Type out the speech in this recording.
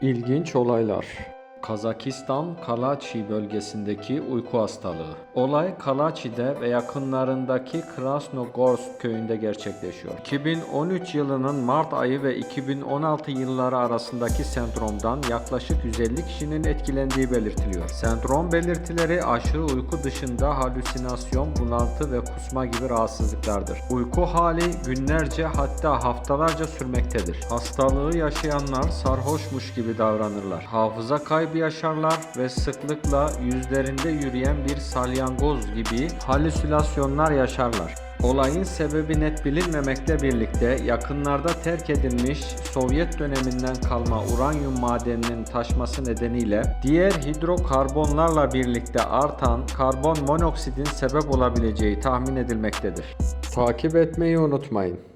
İlginç olaylar. Kazakistan Kalaçi bölgesindeki uyku hastalığı. Olay Kalaçi'de ve yakınlarındaki Krasnogorsk köyünde gerçekleşiyor. 2013 yılının Mart ayı ve 2016 yılları arasındaki sendromdan yaklaşık 150 kişinin etkilendiği belirtiliyor. Sendrom belirtileri aşırı uyku dışında halüsinasyon, bunaltı ve kusma gibi rahatsızlıklardır. Uyku hali günlerce hatta haftalarca sürmektedir. Hastalığı yaşayanlar sarhoşmuş gibi davranırlar. Hafıza kaybı yaşarlar ve sıklıkla yüzlerinde yürüyen bir salyangoz gibi halüsinasyonlar yaşarlar. Olayın sebebi net bilinmemekle birlikte yakınlarda terk edilmiş Sovyet döneminden kalma uranyum madeninin taşması nedeniyle diğer hidrokarbonlarla birlikte artan karbon monoksidin sebep olabileceği tahmin edilmektedir. Takip etmeyi unutmayın.